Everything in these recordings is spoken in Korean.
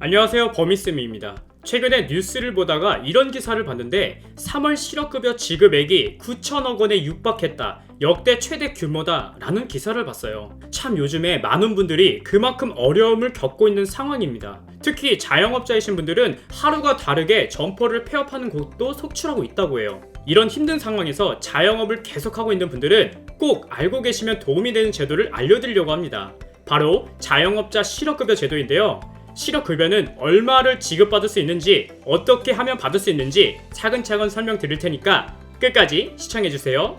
안녕하세요 버미쌤입니다. 최근에 뉴스를 보다가 이런 기사를 봤는데 3월 실업급여 지급액이 9천억 원에 육박했다. 역대 최대 규모다. 라는 기사를 봤어요. 참 요즘에 많은 분들이 그만큼 어려움을 겪고 있는 상황입니다. 특히 자영업자이신 분들은 하루가 다르게 점포를 폐업하는 곳도 속출하고 있다고 해요. 이런 힘든 상황에서 자영업을 계속하고 있는 분들은 꼭 알고 계시면 도움이 되는 제도를 알려드리려고 합니다. 바로 자영업자 실업급여 제도인데요. 실업급여는 얼마를 지급받을 수 있는지, 어떻게 하면 받을 수 있는지 차근차근 설명드릴 테니까 끝까지 시청해주세요.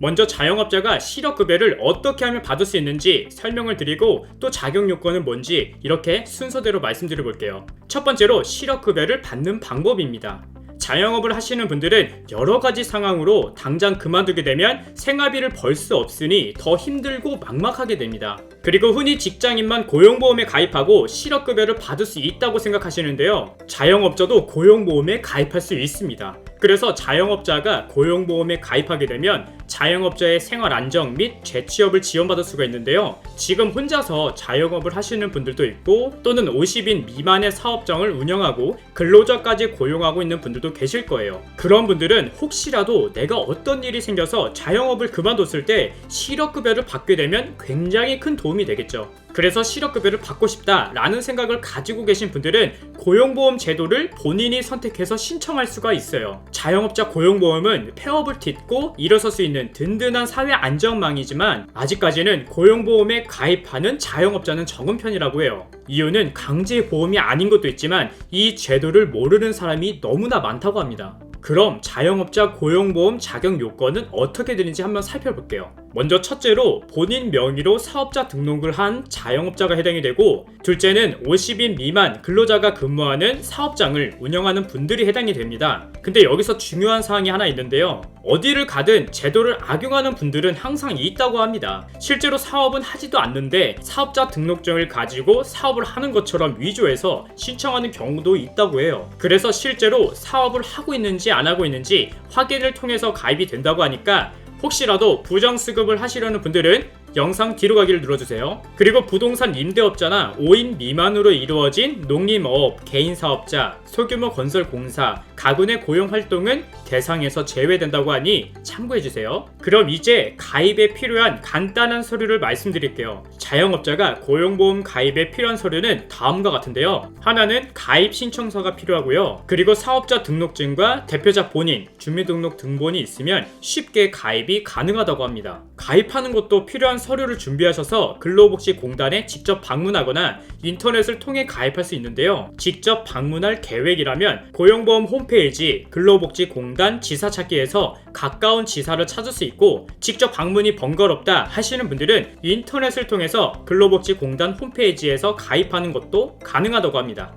먼저 자영업자가 실업급여를 어떻게 하면 받을 수 있는지 설명을 드리고 또 자격 요건은 뭔지 이렇게 순서대로 말씀드려 볼게요. 첫 번째로 실업급여를 받는 방법입니다. 자영업을 하시는 분들은 여러 가지 상황으로 당장 그만두게 되면 생활비를 벌 수 없으니 더 힘들고 막막하게 됩니다. 그리고 흔히 직장인만 고용보험에 가입하고 실업급여를 받을 수 있다고 생각하시는데요. 자영업자도 고용보험에 가입할 수 있습니다. 그래서 자영업자가 고용보험에 가입하게 되면 자영업자의 생활 안정 및 재취업을 지원받을 수가 있는데요. 지금 혼자서 자영업을 하시는 분들도 있고 또는 50인 미만의 사업장을 운영하고 근로자까지 고용하고 있는 분들도 계실 거예요. 그런 분들은 혹시라도 내가 어떤 일이 생겨서 자영업을 그만뒀을 때 실업급여를 받게 되면 굉장히 큰 도움이 되겠죠. 그래서 실업급여를 받고 싶다라는 생각을 가지고 계신 분들은 고용보험 제도를 본인이 선택해서 신청할 수가 있어요. 자영업자 고용보험은 폐업을 딛고 일어설 수 있는 든든한 사회 안전망이지만 아직까지는 고용보험에 가입하는 자영업자는 적은 편이라고 해요. 이유는 강제 보험이 아닌 것도 있지만 이 제도를 모르는 사람이 너무나 많다고 합니다. 그럼 자영업자 고용보험 자격 요건은 어떻게 되는지 한번 살펴볼게요. 먼저 첫째로 본인 명의로 사업자 등록을 한 자영업자가 해당이 되고 둘째는 50인 미만 근로자가 근무하는 사업장을 운영하는 분들이 해당이 됩니다. 근데 여기서 중요한 사항이 하나 있는데요. 어디를 가든 제도를 악용하는 분들은 항상 있다고 합니다. 실제로 사업은 하지도 않는데 사업자 등록증을 가지고 사업을 하는 것처럼 위조해서 신청하는 경우도 있다고 해요. 그래서 실제로 사업을 하고 있는지 안 하고 있는지 확인을 통해서 가입이 된다고 하니까 혹시라도 부정수급을 하시려는 분들은 영상 뒤로 가기를 눌러주세요. 그리고 부동산 임대업자나 5인 미만으로 이루어진 농림어업, 개인사업자, 소규모 건설공사, 가구 내 고용 활동은 대상에서 제외된다고 하니 참고해주세요. 그럼 이제 가입에 필요한 간단한 서류를 말씀드릴게요. 자영업자가 고용보험 가입에 필요한 서류는 다음과 같은데요. 하나는 가입 신청서가 필요하고요. 그리고 사업자 등록증과 대표자 본인, 주민등록 등본이 있으면 쉽게 가입이 가능하다고 합니다. 가입하는 것도 필요한 서류를 준비하셔서 근로복지공단에 직접 방문하거나 인터넷을 통해 가입할 수 있는데요. 직접 방문할 계획이라면 고용보험 홈페이지 근로복지공단 지사 찾기에서 가까운 지사를 찾을 수 있고 직접 방문이 번거롭다 하시는 분들은 인터넷을 통해서 근로복지공단 홈페이지에서 가입하는 것도 가능하다고 합니다.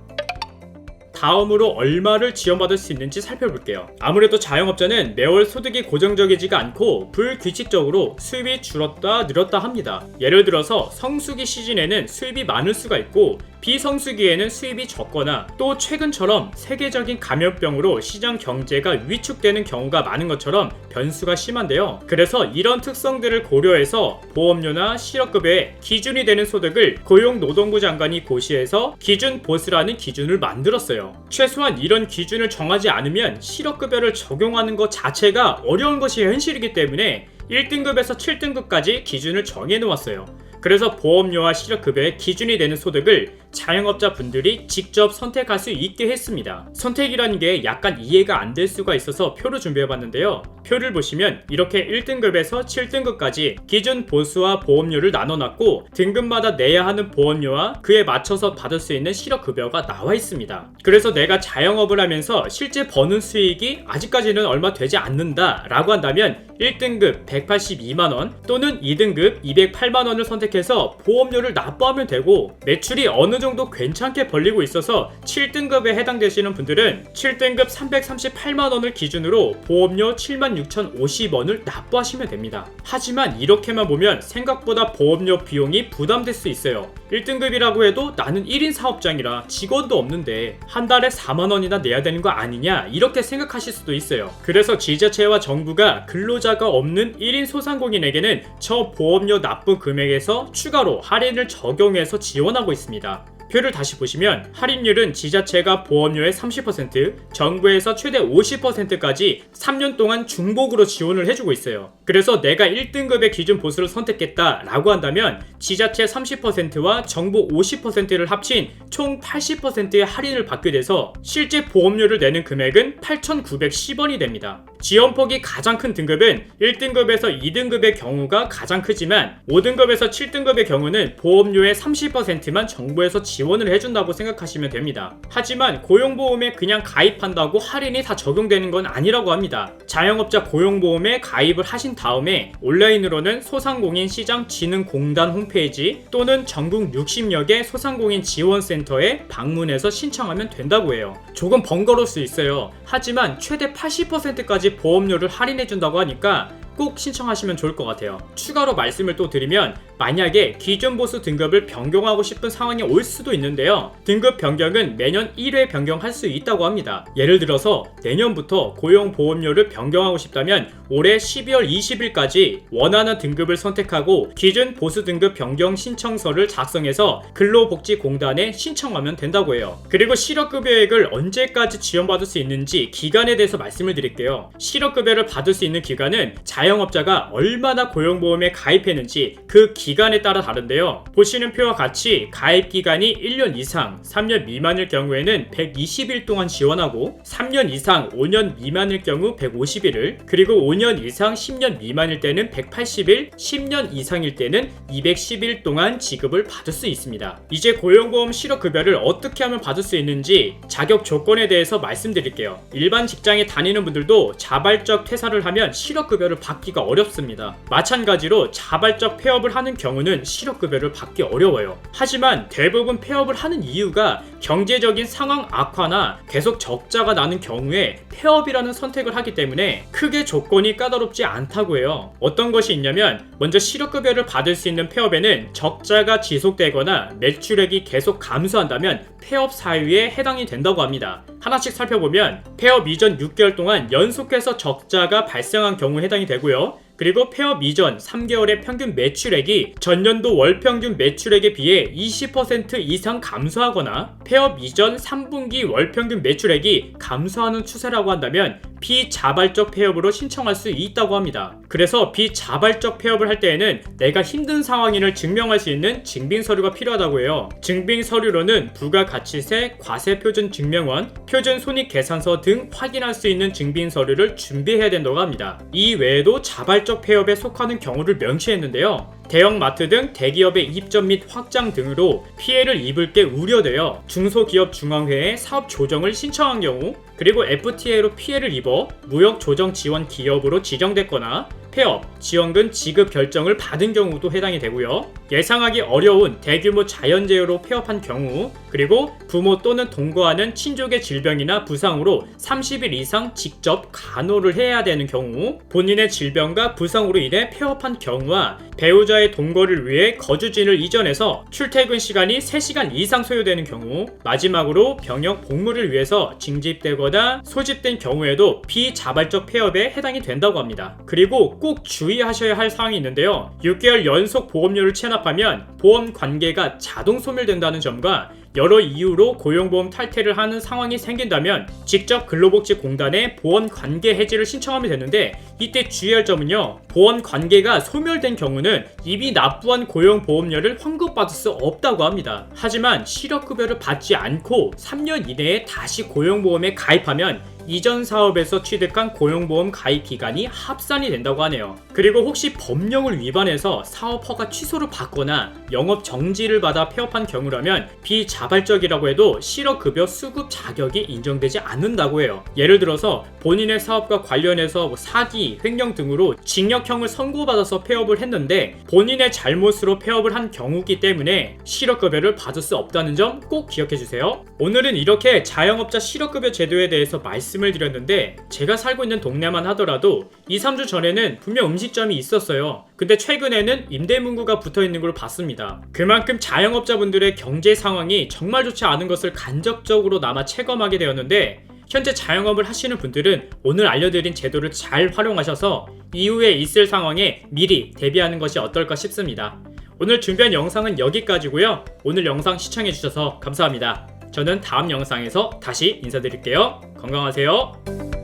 다음으로 얼마를 지원받을 수 있는지 살펴볼게요. 아무래도 자영업자는 매월 소득이 고정적이지가 않고 불규칙적으로 수입이 줄었다 늘었다 합니다. 예를 들어서 성수기 시즌에는 수입이 많을 수가 있고 비성수기에는 수입이 적거나 또 최근처럼 세계적인 감염병으로 시장 경제가 위축되는 경우가 많은 것처럼 변수가 심한데요. 그래서 이런 특성들을 고려해서 보험료나 실업급여에 기준이 되는 소득을 고용노동부 장관이 고시해서 기준 보수라는 기준을 만들었어요. 최소한 이런 기준을 정하지 않으면 실업급여를 적용하는 것 자체가 어려운 것이 현실이기 때문에 1등급에서 7등급까지 기준을 정해 놓았어요. 그래서 보험료와 실업급여의 기준이 되는 소득을 자영업자 분들이 직접 선택할 수 있게 했습니다. 선택이라는 게 약간 이해가 안 될 수가 있어서 표를 준비해 봤는데요. 표를 보시면 이렇게 1등급에서 7등급까지 기준 보수와 보험료를 나눠놨고 등급마다 내야 하는 보험료와 그에 맞춰서 받을 수 있는 실업급여가 나와 있습니다. 그래서 내가 자영업을 하면서 실제 버는 수익이 아직까지는 얼마 되지 않는다 라고 한다면 1등급 182만원 또는 2등급 208만원을 선택해서 보험료를 납부하면 되고 매출이 어느 정도 괜찮게 벌리고 있어서 7등급에 해당되시는 분들은 7등급 338만원을 기준으로 보험료 76,050원을 납부하시면 됩니다. 하지만 이렇게만 보면 생각보다 보험료 비용이 부담될 수 있어요. 1등급이라고 해도 나는 1인 사업장이라 직원도 없는데 한 달에 4만 원이나 내야 되는 거 아니냐 이렇게 생각하실 수도 있어요. 그래서 지자체와 정부가 근로자가 없는 1인 소상공인에게는 저 보험료 납부 금액에서 추가로 할인을 적용해서 지원하고 있습니다. 표를 다시 보시면 할인율은 지자체가 보험료의 30%, 정부에서 최대 50%까지 3년 동안 중복으로 지원을 해주고 있어요. 그래서 내가 1등급의 기준 보수를 선택했다라고 한다면 지자체 30%와 정부 50%를 합친 총 80%의 할인을 받게 돼서 실제 보험료를 내는 금액은 8,910원이 됩니다. 지원폭이 가장 큰 등급은 1등급에서 2등급의 경우가 가장 크지만 5등급에서 7등급의 경우는 보험료의 30%만 정부에서 지원 을 해준다고 생각하시면 됩니다. 하지만 고용보험에 그냥 가입한다고 할인이 다 적용되는 건 아니라고 합니다. 자영업자 고용보험에 가입을 하신 다음에 온라인으로는 소상공인 시장 진흥공단 홈페이지 또는 전국 60여 개 소상공인 지원센터에 방문해서 신청하면 된다고 해요. 조금 번거로울 수 있어요. 하지만 최대 80%까지 보험료를 할인해준다고 하니까 꼭 신청하시면 좋을 것 같아요. 추가로 말씀을 또 드리면 만약에 기존 보수 등급을 변경하고 싶은 상황이 올 수도 있는데요. 등급 변경은 매년 1회 변경할 수 있다고 합니다. 예를 들어서 내년부터 고용보험료를 변경하고 싶다면 올해 12월 20일까지 원하는 등급을 선택하고 기준 보수 등급 변경 신청서를 작성해서 근로복지공단에 신청하면 된다고 해요. 그리고 실업급여액을 언제까지 지원받을 수 있는지 기간에 대해서 말씀을 드릴게요. 실업급여를 받을 수 있는 기간은 자영업자가 얼마나 고용보험에 가입했는지 그 기간 에 따라 다른데요. 보시는 표와 같이 가입 기간이 1년 이상, 3년 미만일 경우에는 120일 동안 지원하고 3년 이상, 5년 미만일 경우 150일을 그리고 5년 이상, 10년 미만일 때는 180일, 10년 이상일 때는 210일 동안 지급을 받을 수 있습니다. 이제 고용보험 실업급여를 어떻게 하면 받을 수 있는지 자격 조건에 대해서 말씀드릴게요. 일반 직장에 다니는 분들도 자발적 퇴사를 하면 실업급여를 받기가 어렵습니다. 마찬가지로 자발적 폐업을 하는 경우는 실업급여를 받기 어려워요. 하지만 대부분 폐업을 하는 이유가 경제적인 상황 악화나 계속 적자가 나는 경우에 폐업이라는 선택을 하기 때문에 크게 조건이 까다롭지 않다고 해요. 어떤 것이 있냐면 먼저 실업급여를 받을 수 있는 폐업에는 적자가 지속되거나 매출액이 계속 감소한다면 폐업 사유에 해당이 된다고 합니다. 하나씩 살펴보면 폐업 이전 6개월 동안 연속해서 적자가 발생한 경우 해당이 되고요. 그리고 폐업 이전 3개월의 평균 매출액이 전년도 월 평균 매출액에 비해 20% 이상 감소하거나 폐업 이전 3분기 월 평균 매출액이 감소하는 추세라고 한다면 비자발적 폐업으로 신청할 수 있다고 합니다. 그래서 비자발적 폐업을 할 때에는 내가 힘든 상황임을 증명할 수 있는 증빙 서류가 필요하다고 해요. 증빙 서류로는 부가가치세, 과세표준 증명원, 표준 손익계산서 등 확인할 수 있는 증빙 서류를 준비해야 된다고 합니다. 이 외에도 자발적 폐업에 속하는 경우를 명시했는데요. 대형마트 등 대기업의 입점 및 확장 등으로 피해를 입을 게 우려되어 중소기업 중앙회에 사업 조정을 신청한 경우 그리고 FTA로 피해를 입어 무역 조정 지원 기업으로 지정됐거나 폐업, 지원금 지급 결정을 받은 경우도 해당이 되고요. 예상하기 어려운 대규모 자연재해로 폐업한 경우, 그리고 부모 또는 동거하는 친족의 질병이나 부상으로 30일 이상 직접 간호를 해야 되는 경우, 본인의 질병과 부상으로 인해 폐업한 경우와 배우자의 동거를 위해 거주지를 이전해서 출퇴근 시간이 3시간 이상 소요되는 경우, 마지막으로 병역 복무를 위해서 징집되거나 소집된 경우에도 비자발적 폐업에 해당이 된다고 합니다. 그리고 꼭 주의하셔야 할 사항이 있는데요. 6개월 연속 보험료를 체납하면 보험 관계가 자동 소멸된다는 점과 여러 이유로 고용보험 탈퇴를 하는 상황이 생긴다면 직접 근로복지공단에 보험 관계 해지를 신청하면 되는데 이때 주의할 점은요. 보험 관계가 소멸된 경우는 이미 납부한 고용보험료를 환급받을 수 없다고 합니다. 하지만 실업급여를 받지 않고 3년 이내에 다시 고용보험에 가입하면 이전 사업에서 취득한 고용보험 가입 기간이 합산이 된다고 하네요. 그리고 혹시 법령을 위반해서 사업 허가 취소를 받거나 영업 정지를 받아 폐업한 경우라면 비자발적이라고 해도 실업급여 수급 자격이 인정되지 않는다고 해요. 예를 들어서 본인의 사업과 관련해서 뭐 사기, 횡령 등으로 징역형을 선고받아서 폐업을 했는데 본인의 잘못으로 폐업을 한 경우기 때문에 실업급여를 받을 수 없다는 점 꼭 기억해 주세요. 오늘은 이렇게 자영업자 실업급여 제도에 대해서 말씀 말씀을 드렸는데 제가 살고 있는 동네만 하더라도 2, 3주 전에는 분명 음식점이 있었어요. 근데 최근에는 임대문구가 붙어 있는 걸 봤습니다. 그만큼 자영업자분들의 경제 상황이 정말 좋지 않은 것을 간접적으로나마 체감하게 되었는데 현재 자영업을 하시는 분들은 오늘 알려드린 제도를 잘 활용하셔서 이후에 있을 상황에 미리 대비하는 것이 어떨까 싶습니다. 오늘 준비한 영상은 여기까지고요. 오늘 영상 시청해주셔서 감사합니다. 저는 다음 영상에서 다시 인사드릴게요. 건강하세요.